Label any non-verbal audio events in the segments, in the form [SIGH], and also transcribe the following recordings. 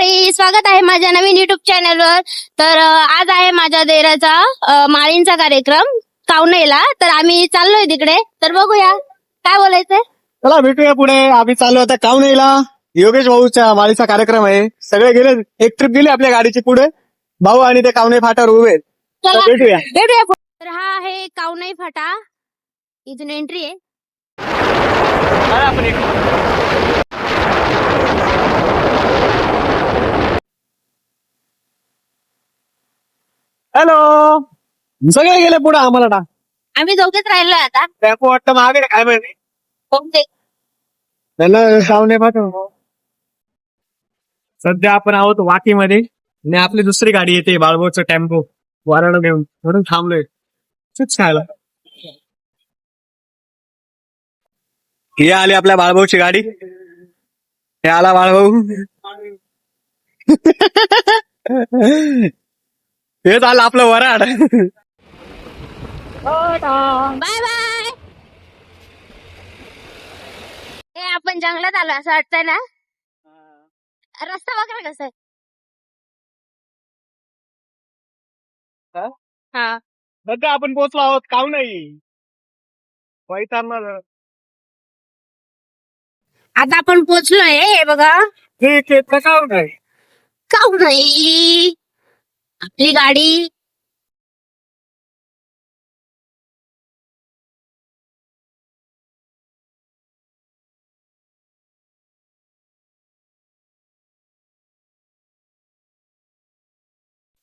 मंडळी स्वागत आहे माझ्या नवीन युट्यूब चॅनलवर तर आज आहे माझ्या देराचा माळींचा कार्यक्रम कावनेला. तर आम्ही चाललोय तिकडे. तर बघूया काय बोलायचंय? चला भेटूया पुढे. आम्ही चाललो आता कावनेला. योगेश भाऊच्या माळीचा कार्यक्रम आहे. सगळे गेले एक ट्रिप गेली आपल्या गाडीची पुढे. भाऊ आणि ते कावने फाटावर उभे आहेत. तर चला भेटूया. भेटूया पुढे. तर हा आहे कावनाई फाटा. इथून एंट्री आहे. सगळे गेले पुढे आम्हाला टाक आम्ही दोघेच राहिलो आता. टेम्पो वाटतं मागे काय माहिती कावने पाठव. सध्या आपण आहोत वाकीमध्ये. आणि आपली दुसरी गाडी येते बाळबोचं टेम्पो. वाराणं घेऊन. म्हणून थांबलोय. चिप्स खायला. ही आली आपल्या बाळभाऊची गाडी. हे आला बाळभाऊ. [LAUGHS] हेच आलं आपलं वराड. बाय बाय हे आपण जंगलात आलो असं वाटतंय ना? रस्ता बघा कसा आहे. हा? हा. सध्या आपण पोहोचलो आहोत. काव नाही? वैतांना आता आपण पोहोचलोय हे बघा. ठीक आहे काव नाही. काऊ नाही? आपली गाडी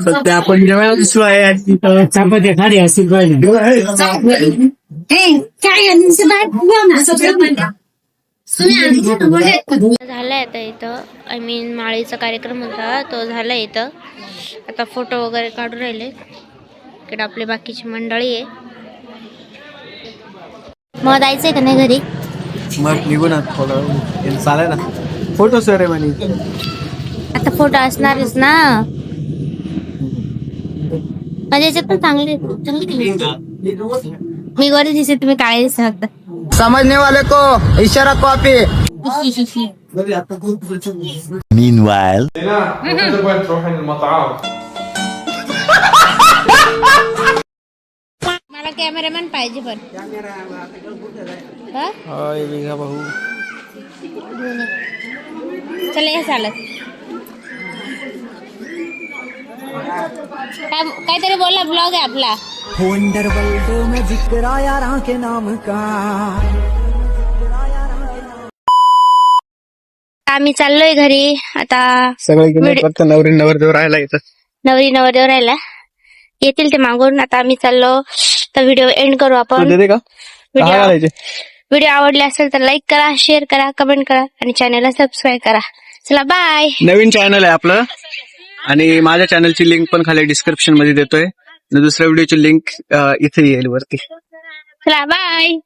सध्या आपण जेव्हा दिसलो आहे चपात्या खाली असतील झालाय आता इथं. आय मीन माळीचा कार्यक्रम होता तो झालाय इथं. आता फोटो वगैरे काढून राहिले. इकडे आपली बाकीची मंडळी आहे. मग जायचंय का नाही घरी? मग निघून थोडं चालेल ना फोटो सर आता फोटो असणारच ना. माझ्या याच्यात पण चांगले चांगले. मी गोरी दिसते तुम्ही काळे दिसता समझने वाले को इशारा कॉपी Meanwhile. मला कॅमेरामॅन पाहिजे पण हा? भाऊ. चला हे चालत काय काहीतरी बोला ब्लॉग आहे आपला वंडर वर्ल्ड में जिक्र आया राह के नाम का। आम्ही चाललोय घरी. आता सगळे गेले Video- फक्त नवरी नवरदेव राहायला येतं नवरी नवरदेव राहिला येतील ते मागून. आता आम्ही चाललो. तर व्हिडिओ एंड करू आपण. देते का? दहा व्हिडिओ घालायचे व्हिडिओ आवडले असेल तर लाईक करा शेअर करा कमेंट करा आणि चॅनलला सबस्क्राईब करा. चला बाय नवीन चॅनल आहे आपलं. आणि माझ्या चॅनलची लिंक पण खाली डिस्क्रिप्शनमध्ये देतोय. दुसऱ्या व्हिडिओची लिंक इथे येईल वरती. चला बाय